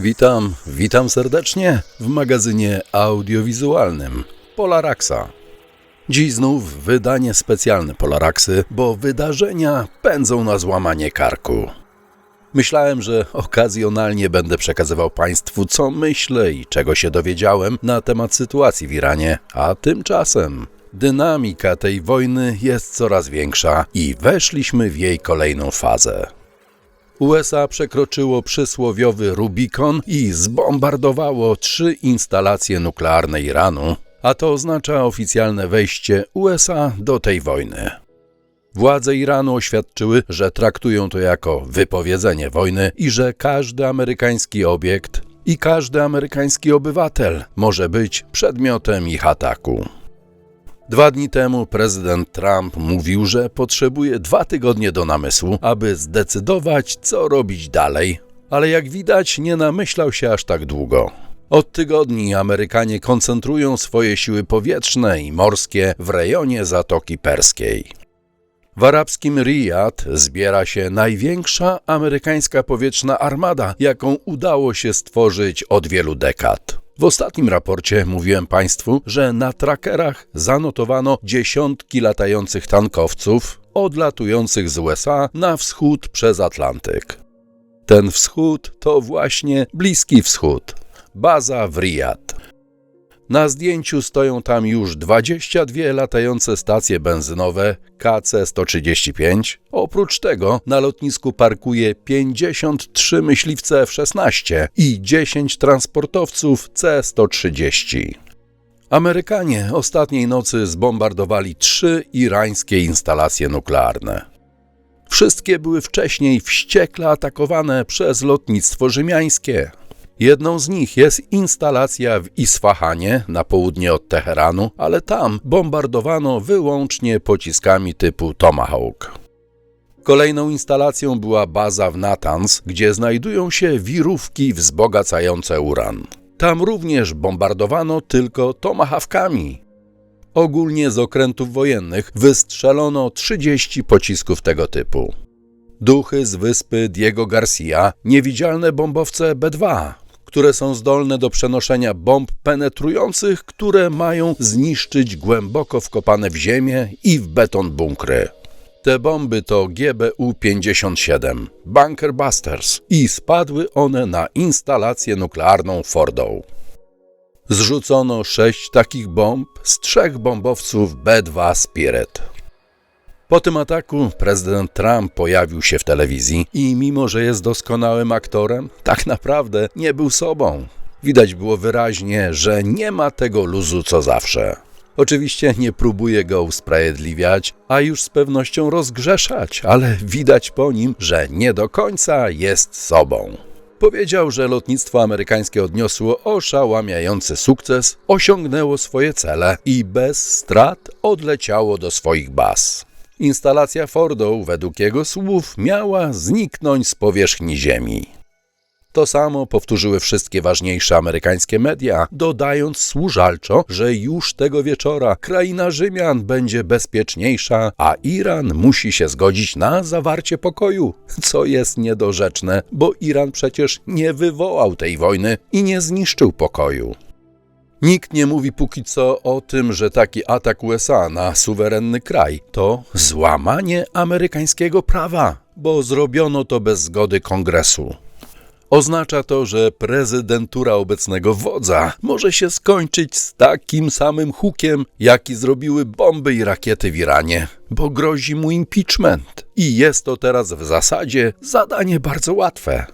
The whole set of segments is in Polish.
Witam, witam serdecznie w magazynie audiowizualnym Polaraxa. Dziś znów wydanie specjalne Polaraxy, bo wydarzenia pędzą na złamanie karku. Myślałem, że okazjonalnie będę przekazywał Państwu, co myślę i czego się dowiedziałem na temat sytuacji w Iranie, a tymczasem dynamika tej wojny jest coraz większa i weszliśmy w jej kolejną fazę. USA przekroczyło przysłowiowy Rubikon i zbombardowało trzy instalacje nuklearne Iranu, a to oznacza oficjalne wejście USA do tej wojny. Władze Iranu oświadczyły, że traktują to jako wypowiedzenie wojny i że każdy amerykański obiekt i każdy amerykański obywatel może być przedmiotem ich ataku. Dwa dni temu prezydent Trump mówił, że potrzebuje dwa tygodnie do namysłu, aby zdecydować, co robić dalej, ale jak widać, nie namyślał się aż tak długo. Od tygodni Amerykanie koncentrują swoje siły powietrzne i morskie w rejonie Zatoki Perskiej. W arabskim Riyad zbiera się największa amerykańska powietrzna armada, jaką udało się stworzyć od wielu dekad. W ostatnim raporcie mówiłem Państwu, że na trackerach zanotowano dziesiątki latających tankowców odlatujących z USA na wschód przez Atlantyk. Ten wschód to właśnie Bliski Wschód, baza w Riyad. Na zdjęciu stoją tam już 22 latające stacje benzynowe KC-135. Oprócz tego na lotnisku parkuje 53 myśliwce F-16 i 10 transportowców C-130. Amerykanie ostatniej nocy zbombardowali trzy irańskie instalacje nuklearne. Wszystkie były wcześniej wściekle atakowane przez lotnictwo rzymiańskie. Jedną z nich jest instalacja w Isfahanie na południe od Teheranu, ale tam bombardowano wyłącznie pociskami typu Tomahawk. Kolejną instalacją była baza w Natanz, gdzie znajdują się wirówki wzbogacające uran. Tam również bombardowano tylko tomahawkami. Ogólnie z okrętów wojennych wystrzelono 30 pocisków tego typu. Duchy z wyspy Diego Garcia, niewidzialne bombowce B-2, które są zdolne do przenoszenia bomb penetrujących, które mają zniszczyć głęboko wkopane w ziemię i w beton bunkry. Te bomby to GBU-57, Bunker Busters i spadły one na instalację nuklearną Fordow. Zrzucono sześć takich bomb z trzech bombowców B-2 Spirit. Po tym ataku prezydent Trump pojawił się w telewizji i mimo, że jest doskonałym aktorem, tak naprawdę nie był sobą. Widać było wyraźnie, że nie ma tego luzu co zawsze. Oczywiście nie próbuje go usprawiedliwiać, a już z pewnością rozgrzeszać, ale widać po nim, że nie do końca jest sobą. Powiedział, że lotnictwo amerykańskie odniosło oszałamiający sukces, osiągnęło swoje cele i bez strat odleciało do swoich baz. Instalacja Fordow, według jego słów, miała zniknąć z powierzchni Ziemi. To samo powtórzyły wszystkie ważniejsze amerykańskie media, dodając służalczo, że już tego wieczora kraina Rzymian będzie bezpieczniejsza, a Iran musi się zgodzić na zawarcie pokoju, co jest niedorzeczne, bo Iran przecież nie wywołał tej wojny i nie zniszczył pokoju. Nikt nie mówi póki co o tym, że taki atak USA na suwerenny kraj to złamanie amerykańskiego prawa, bo zrobiono to bez zgody kongresu. Oznacza to, że prezydentura obecnego wodza może się skończyć z takim samym hukiem, jaki zrobiły bomby i rakiety w Iranie, bo grozi mu impeachment. I jest to teraz w zasadzie zadanie bardzo łatwe.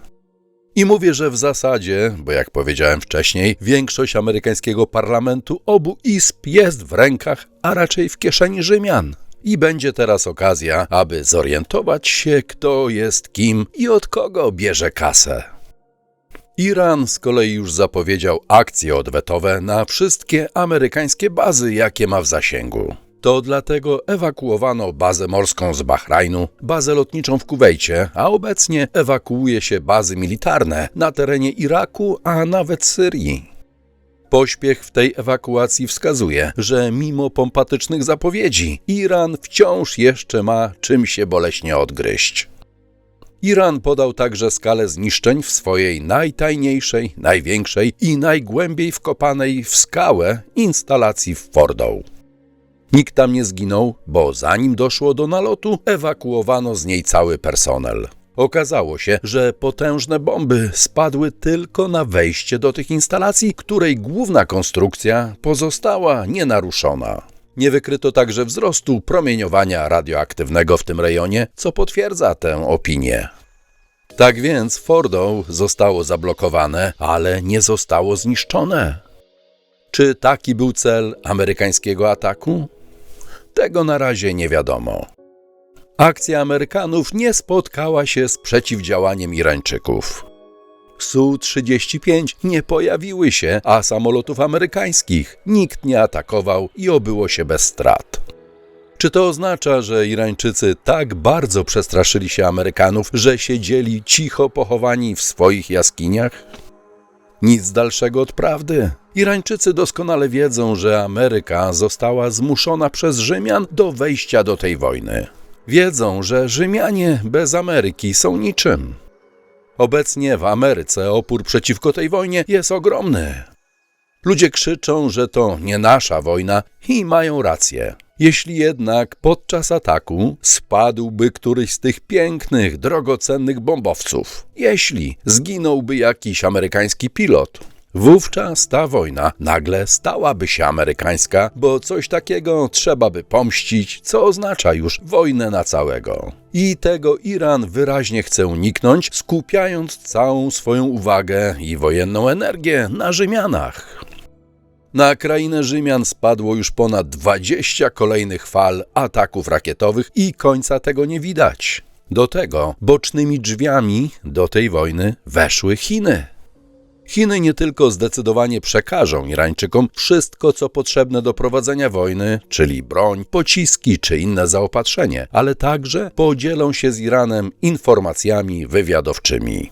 I mówię, że w zasadzie, bo jak powiedziałem wcześniej, większość amerykańskiego parlamentu obu izb jest w rękach, a raczej w kieszeni Rzymian. I będzie teraz okazja, aby zorientować się, kto jest kim i od kogo bierze kasę. Iran z kolei już zapowiedział akcje odwetowe na wszystkie amerykańskie bazy, jakie ma w zasięgu. To dlatego ewakuowano bazę morską z Bahrajnu, bazę lotniczą w Kuwejcie, a obecnie ewakuuje się bazy militarne na terenie Iraku, a nawet Syrii. Pośpiech w tej ewakuacji wskazuje, że mimo pompatycznych zapowiedzi, Iran wciąż jeszcze ma czym się boleśnie odgryźć. Iran podał także skalę zniszczeń w swojej najtajniejszej, największej i najgłębiej wkopanej w skałę instalacji w Fordow. Nikt tam nie zginął, bo zanim doszło do nalotu, ewakuowano z niej cały personel. Okazało się, że potężne bomby spadły tylko na wejście do tych instalacji, której główna konstrukcja pozostała nienaruszona. Nie wykryto także wzrostu promieniowania radioaktywnego w tym rejonie, co potwierdza tę opinię. Tak więc Fordow zostało zablokowane, ale nie zostało zniszczone. Czy taki był cel amerykańskiego ataku? Tego na razie nie wiadomo. Akcja Amerykanów nie spotkała się z przeciwdziałaniem Irańczyków. Su-35 nie pojawiły się, a samolotów amerykańskich nikt nie atakował i obyło się bez strat. Czy to oznacza, że Irańczycy tak bardzo przestraszyli się Amerykanów, że siedzieli cicho pochowani w swoich jaskiniach? Nic dalszego od prawdy. Irańczycy doskonale wiedzą, że Ameryka została zmuszona przez Rzymian do wejścia do tej wojny. Wiedzą, że Rzymianie bez Ameryki są niczym. Obecnie w Ameryce opór przeciwko tej wojnie jest ogromny. Ludzie krzyczą, że to nie nasza wojna i mają rację. Jeśli jednak podczas ataku spadłby któryś z tych pięknych, drogocennych bombowców, jeśli zginąłby jakiś amerykański pilot, wówczas ta wojna nagle stałaby się amerykańska, bo coś takiego trzeba by pomścić, co oznacza już wojnę na całego. I tego Iran wyraźnie chce uniknąć, skupiając całą swoją uwagę i wojenną energię na Rzymianach. Na krainę Rzymian spadło już ponad 20 kolejnych fal ataków rakietowych i końca tego nie widać. Do tego bocznymi drzwiami do tej wojny weszły Chiny. Chiny nie tylko zdecydowanie przekażą Irańczykom wszystko, co potrzebne do prowadzenia wojny, czyli broń, pociski czy inne zaopatrzenie, ale także podzielą się z Iranem informacjami wywiadowczymi.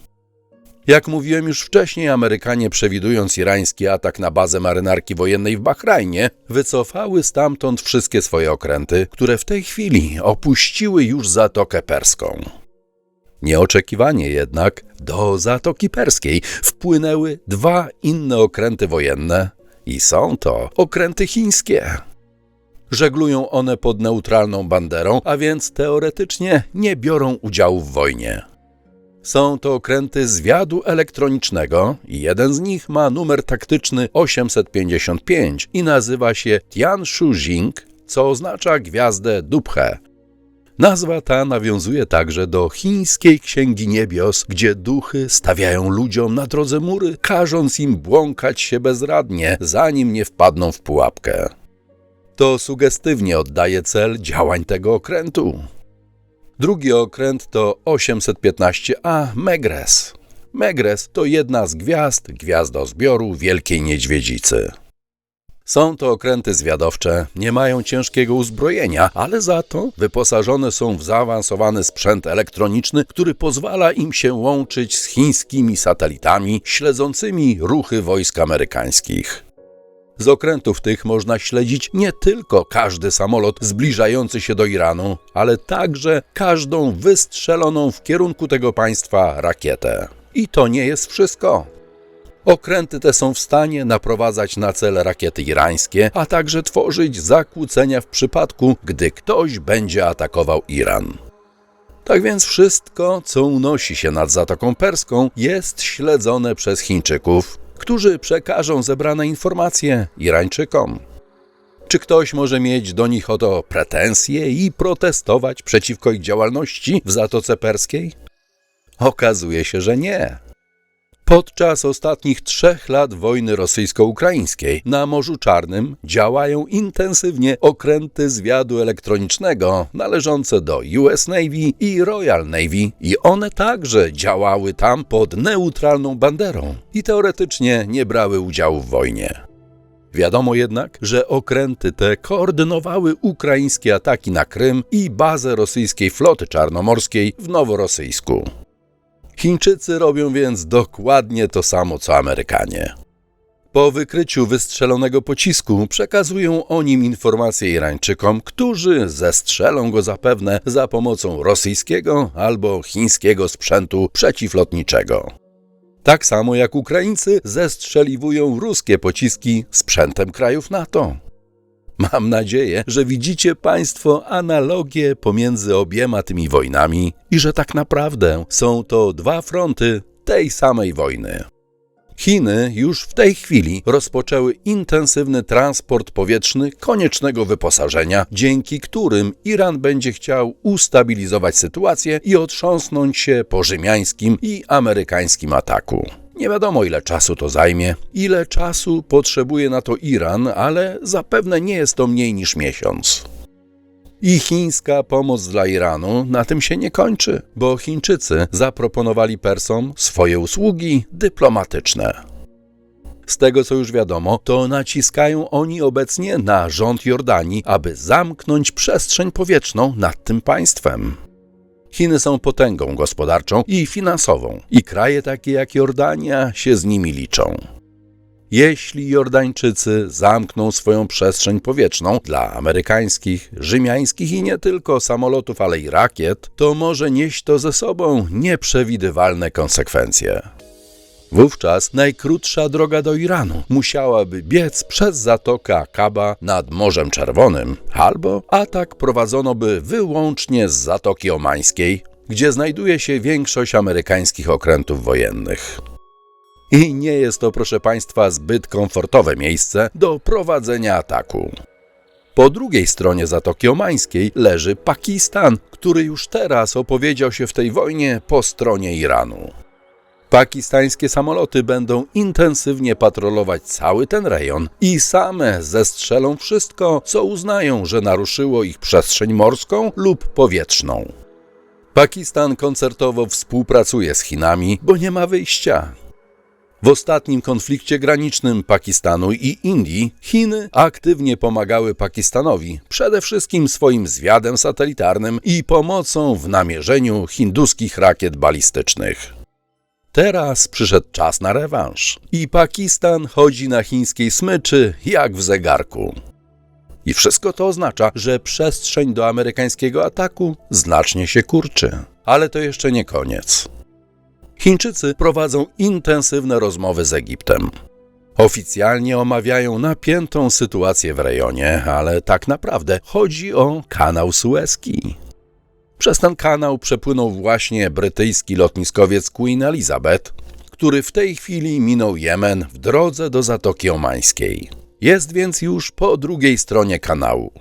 Jak mówiłem już wcześniej, Amerykanie, przewidując irański atak na bazę marynarki wojennej w Bahrajnie, wycofały stamtąd wszystkie swoje okręty, które w tej chwili opuściły już Zatokę Perską. Nieoczekiwanie jednak do Zatoki Perskiej wpłynęły dwa inne okręty wojenne i są to okręty chińskie. Żeglują one pod neutralną banderą, a więc teoretycznie nie biorą udziału w wojnie. Są to okręty zwiadu elektronicznego i jeden z nich ma numer taktyczny 855 i nazywa się Tianshujing, co oznacza gwiazdę Dubhe. Nazwa ta nawiązuje także do chińskiej księgi niebios, gdzie duchy stawiają ludziom na drodze mury, każąc im błąkać się bezradnie, zanim nie wpadną w pułapkę. To sugestywnie oddaje cel działań tego okrętu. Drugi okręt to 815A Megres. Megres to jedna z gwiazd gwiazdozbioru Wielkiej Niedźwiedzicy. Są to okręty zwiadowcze, nie mają ciężkiego uzbrojenia, ale za to wyposażone są w zaawansowany sprzęt elektroniczny, który pozwala im się łączyć z chińskimi satelitami śledzącymi ruchy wojsk amerykańskich. Z okrętów tych można śledzić nie tylko każdy samolot zbliżający się do Iranu, ale także każdą wystrzeloną w kierunku tego państwa rakietę. I to nie jest wszystko. Okręty te są w stanie naprowadzać na cel rakiety irańskie, a także tworzyć zakłócenia w przypadku, gdy ktoś będzie atakował Iran. Tak więc wszystko, co unosi się nad Zatoką Perską, jest śledzone przez Chińczyków, którzy przekażą zebrane informacje Irańczykom. Czy ktoś może mieć do nich o to pretensje i protestować przeciwko ich działalności w Zatoce Perskiej? Okazuje się, że nie. Podczas ostatnich trzech lat wojny rosyjsko-ukraińskiej na Morzu Czarnym działają intensywnie okręty zwiadu elektronicznego należące do US Navy i Royal Navy i one także działały tam pod neutralną banderą i teoretycznie nie brały udziału w wojnie. Wiadomo jednak, że okręty te koordynowały ukraińskie ataki na Krym i bazę rosyjskiej floty czarnomorskiej w Noworosyjsku. Chińczycy robią więc dokładnie to samo co Amerykanie. Po wykryciu wystrzelonego pocisku przekazują o nim informacje Irańczykom, którzy zestrzelą go zapewne za pomocą rosyjskiego albo chińskiego sprzętu przeciwlotniczego. Tak samo jak Ukraińcy zestrzeliwują ruskie pociski sprzętem krajów NATO. Mam nadzieję, że widzicie Państwo analogię pomiędzy obiema tymi wojnami i że tak naprawdę są to dwa fronty tej samej wojny. Chiny już w tej chwili rozpoczęły intensywny transport powietrzny koniecznego wyposażenia, dzięki którym Iran będzie chciał ustabilizować sytuację i otrząsnąć się po rzymiańskim i amerykańskim ataku. Nie wiadomo, ile czasu to zajmie, ile czasu potrzebuje na to Iran, ale zapewne nie jest to mniej niż miesiąc. I chińska pomoc dla Iranu na tym się nie kończy, bo Chińczycy zaproponowali Persom swoje usługi dyplomatyczne. Z tego co już wiadomo, to naciskają oni obecnie na rząd Jordanii, aby zamknąć przestrzeń powietrzną nad tym państwem. Chiny są potęgą gospodarczą i finansową, i kraje takie jak Jordania się z nimi liczą. Jeśli Jordańczycy zamkną swoją przestrzeń powietrzną dla amerykańskich, rzymiańskich i nie tylko samolotów, ale i rakiet, to może nieść to ze sobą nieprzewidywalne konsekwencje. Wówczas najkrótsza droga do Iranu musiałaby biec przez Zatokę Akaba nad Morzem Czerwonym, albo atak prowadzono by wyłącznie z Zatoki Omańskiej, gdzie znajduje się większość amerykańskich okrętów wojennych. I nie jest to, proszę Państwa, zbyt komfortowe miejsce do prowadzenia ataku. Po drugiej stronie Zatoki Omańskiej leży Pakistan, który już teraz opowiedział się w tej wojnie po stronie Iranu. Pakistańskie samoloty będą intensywnie patrolować cały ten rejon i same zestrzelą wszystko, co uznają, że naruszyło ich przestrzeń morską lub powietrzną. Pakistan koncertowo współpracuje z Chinami, bo nie ma wyjścia. W ostatnim konflikcie granicznym Pakistanu i Indii Chiny aktywnie pomagały Pakistanowi, przede wszystkim swoim zwiadem satelitarnym i pomocą w namierzeniu hinduskich rakiet balistycznych. Teraz przyszedł czas na rewanż i Pakistan chodzi na chińskiej smyczy jak w zegarku. I wszystko to oznacza, że przestrzeń do amerykańskiego ataku znacznie się kurczy. Ale to jeszcze nie koniec. Chińczycy prowadzą intensywne rozmowy z Egiptem. Oficjalnie omawiają napiętą sytuację w rejonie, ale tak naprawdę chodzi o kanał Suezki. Przez ten kanał przepłynął właśnie brytyjski lotniskowiec Queen Elizabeth, który w tej chwili minął Jemen w drodze do Zatoki Omańskiej. Jest więc już po drugiej stronie kanału.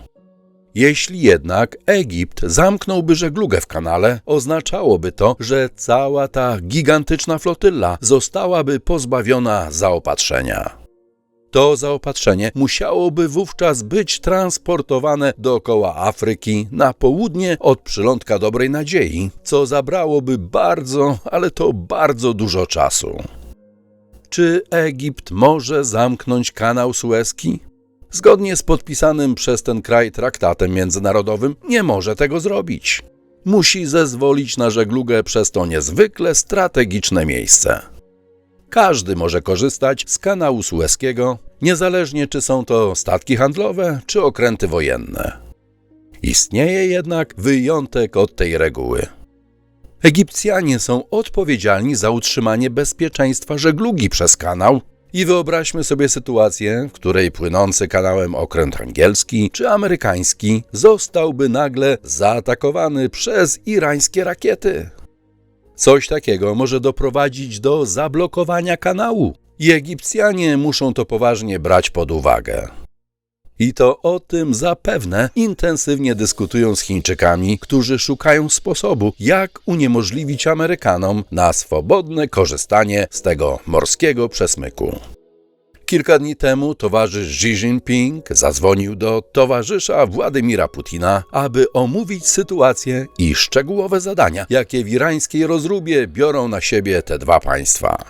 Jeśli jednak Egipt zamknąłby żeglugę w kanale, oznaczałoby to, że cała ta gigantyczna flotylla zostałaby pozbawiona zaopatrzenia. To zaopatrzenie musiałoby wówczas być transportowane dookoła Afryki na południe od przylądka Dobrej Nadziei, co zabrałoby bardzo, ale to bardzo dużo czasu. Czy Egipt może zamknąć kanał Suezki? Zgodnie z podpisanym przez ten kraj traktatem międzynarodowym nie może tego zrobić. Musi zezwolić na żeglugę przez to niezwykle strategiczne miejsce. Każdy może korzystać z kanału Suezkiego, niezależnie czy są to statki handlowe czy okręty wojenne. Istnieje jednak wyjątek od tej reguły. Egipcjanie są odpowiedzialni za utrzymanie bezpieczeństwa żeglugi przez kanał i wyobraźmy sobie sytuację, w której płynący kanałem okręt angielski czy amerykański zostałby nagle zaatakowany przez irańskie rakiety. Coś takiego może doprowadzić do zablokowania kanału i Egipcjanie muszą to poważnie brać pod uwagę. I to o tym zapewne intensywnie dyskutują z Chińczykami, którzy szukają sposobu, jak uniemożliwić Amerykanom na swobodne korzystanie z tego morskiego przesmyku. Kilka dni temu towarzysz Xi Jinping zadzwonił do towarzysza Władimira Putina, aby omówić sytuację i szczegółowe zadania, jakie w irańskiej rozróbie biorą na siebie te dwa państwa.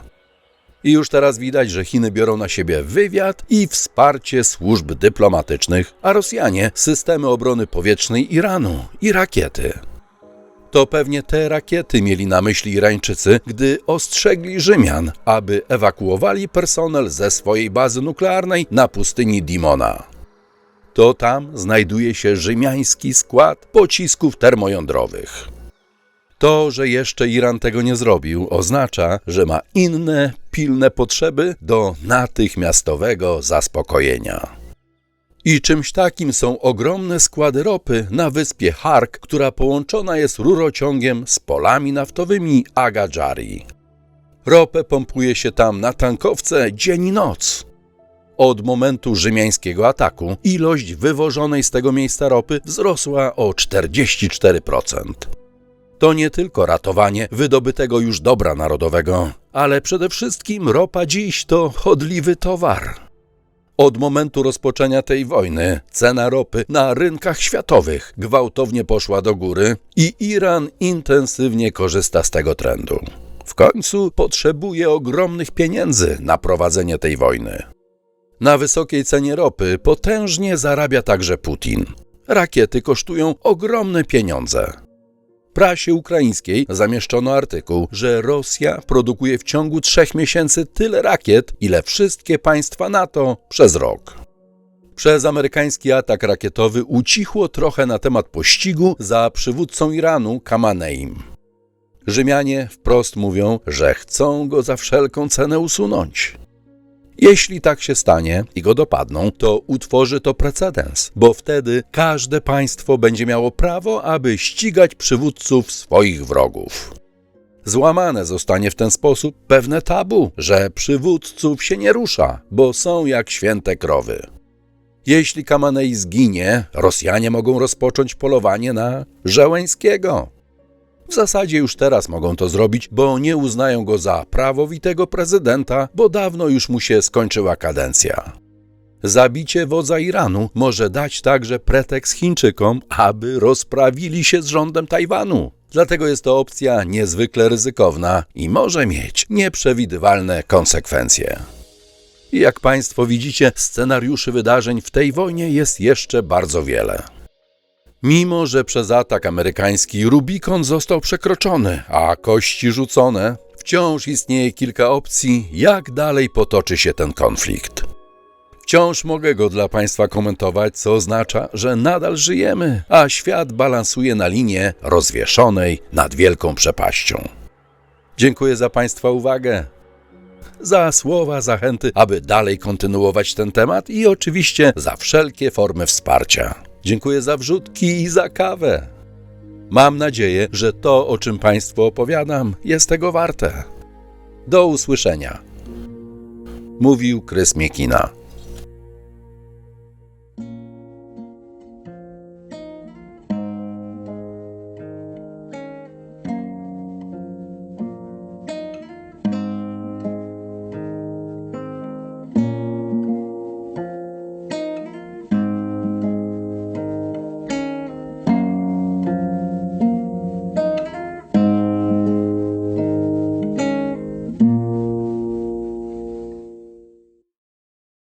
I już teraz widać, że Chiny biorą na siebie wywiad i wsparcie służb dyplomatycznych, a Rosjanie systemy obrony powietrznej Iranu i rakiety. To pewnie te rakiety mieli na myśli Irańczycy, gdy ostrzegli Rzymian, aby ewakuowali personel ze swojej bazy nuklearnej na pustyni Dimona. To tam znajduje się rzymiański skład pocisków termojądrowych. To, że jeszcze Iran tego nie zrobił, oznacza, że ma inne, pilne potrzeby do natychmiastowego zaspokojenia. I czymś takim są ogromne składy ropy na wyspie Hark, która połączona jest rurociągiem z polami naftowymi Agajari. Ropę pompuje się tam na tankowce dzień i noc. Od momentu rzymiańskiego ataku ilość wywożonej z tego miejsca ropy wzrosła o 44%. To nie tylko ratowanie wydobytego już dobra narodowego, ale przede wszystkim ropa dziś to chodliwy towar. Od momentu rozpoczęcia tej wojny cena ropy na rynkach światowych gwałtownie poszła do góry i Iran intensywnie korzysta z tego trendu. W końcu potrzebuje ogromnych pieniędzy na prowadzenie tej wojny. Na wysokiej cenie ropy potężnie zarabia także Putin. Rakiety kosztują ogromne pieniądze. Prasie ukraińskiej zamieszczono artykuł, że Rosja produkuje w ciągu trzech miesięcy tyle rakiet, ile wszystkie państwa NATO przez rok. Przez amerykański atak rakietowy ucichło trochę na temat pościgu za przywódcą Iranu Kamaneim. Rzymianie wprost mówią, że chcą go za wszelką cenę usunąć. Jeśli tak się stanie i go dopadną, to utworzy to precedens, bo wtedy każde państwo będzie miało prawo, aby ścigać przywódców swoich wrogów. Złamane zostanie w ten sposób pewne tabu, że przywódców się nie rusza, bo są jak święte krowy. Jeśli Kamanej zginie, Rosjanie mogą rozpocząć polowanie na Żeleńskiego. W zasadzie już teraz mogą to zrobić, bo nie uznają go za prawowitego prezydenta, bo dawno już mu się skończyła kadencja. Zabicie wodza Iranu może dać także pretekst Chińczykom, aby rozprawili się z rządem Tajwanu. Dlatego jest to opcja niezwykle ryzykowna i może mieć nieprzewidywalne konsekwencje. Jak Państwo widzicie, scenariuszy wydarzeń w tej wojnie jest jeszcze bardzo wiele. Mimo, że przez atak amerykański Rubikon został przekroczony, a kości rzucone, wciąż istnieje kilka opcji, jak dalej potoczy się ten konflikt. Wciąż mogę go dla Państwa komentować, co oznacza, że nadal żyjemy, a świat balansuje na linie rozwieszonej nad wielką przepaścią. Dziękuję za Państwa uwagę, za słowa zachęty, aby dalej kontynuować ten temat i oczywiście za wszelkie formy wsparcia. Dziękuję za wrzutki i za kawę. Mam nadzieję, że to, o czym Państwu opowiadam, jest tego warte. Do usłyszenia. Mówił Krys Miekina.